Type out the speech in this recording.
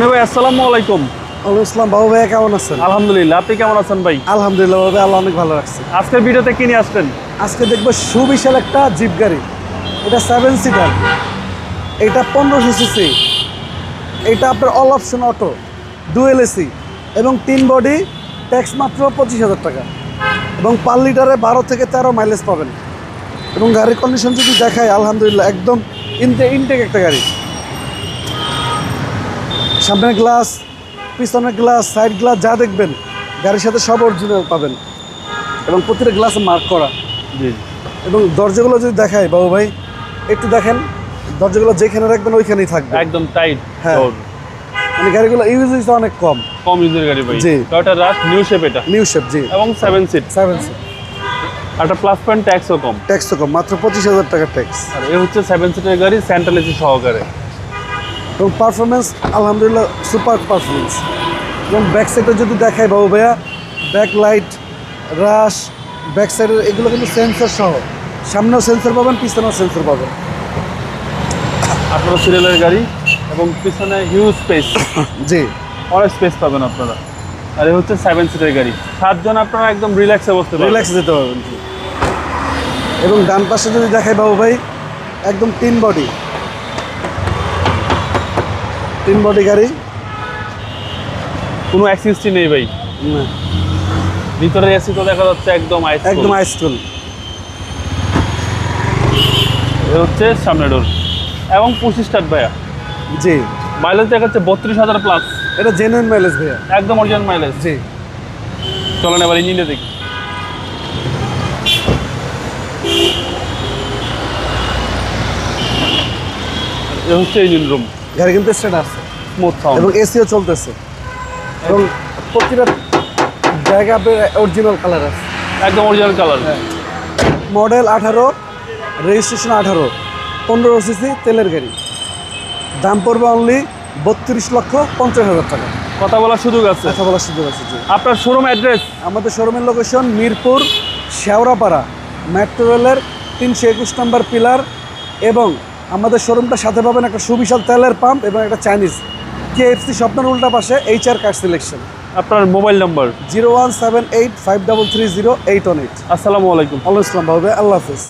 রনি ভাই আসসালামু আলাইকুম। ওয়ালাইকুম ইসলাম বাবু ভাইয়া কেমন আছেন? আলহামদুলিল্লাহ আপনি কেমন আছেন ভাই? আলহামদুলিল্লাহ বাবু আল্লাহ অনেক ভালো রাখছে। আজকের ভিডিওতে কি নিয়ে আসছেন আজকে দেখব সুবিশাল একটা জিপ গাড়ি। এটা সেভেন সিটার এটা পনেরোশো সিসি এটা আপনার all option auto dual AC এবং তিন বডি ট্যাক্স মাত্র পঁচিশ হাজার টাকা। এবং পার লিটারে বারো থেকে তেরো মাইলেজ পাবেন। এবং গাড়ির কন্ডিশন যদি দেখায় আলহামদুলিল্লাহ একদম ইনটে ইনটেক একটা গাড়ি। সামনের গ্লাস পিছনের গ্লাস সাইড গ্লাস যা দেখবেন গাড়ির সাথে সব অরিজিনাল পাবেন। এবং প্রতিটা গ্লাসে মার্ক করা। জি। এবং দরজাগুলো যদি দেখায় বাবু ভাই একটু দেখেন দরজাগুলো যেখানে রাখবেন ওইখানেই থাকবে। একদম টাইট হ্যাঁ। মানে গাড়িগুলো ইউজ হয়েছে অনেক কম। কম ইউজের গাড়ি ভাই। জি। টয়োটা রাশ নিউ শেপ এটা। নিউ শেপ জি। এবং সেভেন সিট সেভেন সিট একটা প্লাস পয়েন্ট ট্যাক্সও কম। ট্যাক্স তো কম মাত্র পঁচিশ হাজার টাকার ট্যাক্স আর এ হচ্ছে সেভেন সিটের গাড়ি সেন্ট্রাল এসি সহকারে। এবং পারফরমেন্স আলহামদুলিল্লাহ সুপার পারফরমেন্স এবং ব্যাক সাইডে যদি দেখায় বাবু ভাইয়া ব্যাক লাইট রাশ ব্যাক সাইডের এগুলো কিন্তু সেন্সর সহ। সামনেও সেন্সর পাবেন পিছনেও সেন্সর পাবেন। আঠারো সিরিয়ালের গাড়ি এবং পিছনে হিউজ স্পেস জি। অনেক স্পেস পাবেন আপনারা। আর এ হচ্ছে সেভেন সিটের গাড়ি। সাতজন আপনারা একদম রিল্যাক্সে বসতে পারবেন। রিল্যাক্স যেতে পারবেন। এবং ডান পাশে যদি দেখাই বাবু ভাই একদম তিন বডি তিন বডি গাড়ি। কোনো অ্যাক্সিসটি নেই ভাই। না, ভিতরে এসি তো দেখা যাচ্ছে একদম আইস একদম আইসফুল এ হচ্ছে সামনে ডোর এবং পঁচিশ স্টার্ট ভাইয়া। জি। মাইলেজ দেখা যাচ্ছে বত্রিশ হাজার প্লাস এটা জেনুইন মাইলেজ ভাইয়া। একদম অরিজিনাল মাইলেজ জি। চলেন এবার ইঞ্জিনটা দেখি। এ হচ্ছে ইঞ্জিন রুম গাড়ি কিন্তু স্টেট আছে। স্মুথ সাউন্ড এবং এসিও চলতেছে। এবং প্রতিটা জায়গা আপনার অরিজিনাল কালার আছে। একদম অরিজিনাল কালার মডেল আঠারো রেজিস্ট্রেশন আঠারো পনেরো সিসি তেলের গাড়ি। দাম পড়বে অনলি বত্রিশ লক্ষ পঞ্চাশ হাজার টাকা। কথা বলার সুযোগ আছে। কথা বলার সুযোগ আছে জি। আপনার শোরুম অ্যাড্রেস আমাদের শোরুমের লোকেশন মিরপুর শেওড়াপাড়া মেট্রো রেলের তিনশো একুশ নম্বর পিলার এবং আমাদের শোরুমটা সাথে পাবেন একটা সুবিশাল তেলের পাম্প এবং একটা চাইনিজ কেএফসি স্বপ্নের উল্টা পাশে এইচ আর কার সিলেকশন আপনার mobile number? Zero one seven eight five double three zero eight one eight. আসসালামু আলাইকুম। আল্লাহ ইসলাম ভাবে আল্লাহ হাফিজ।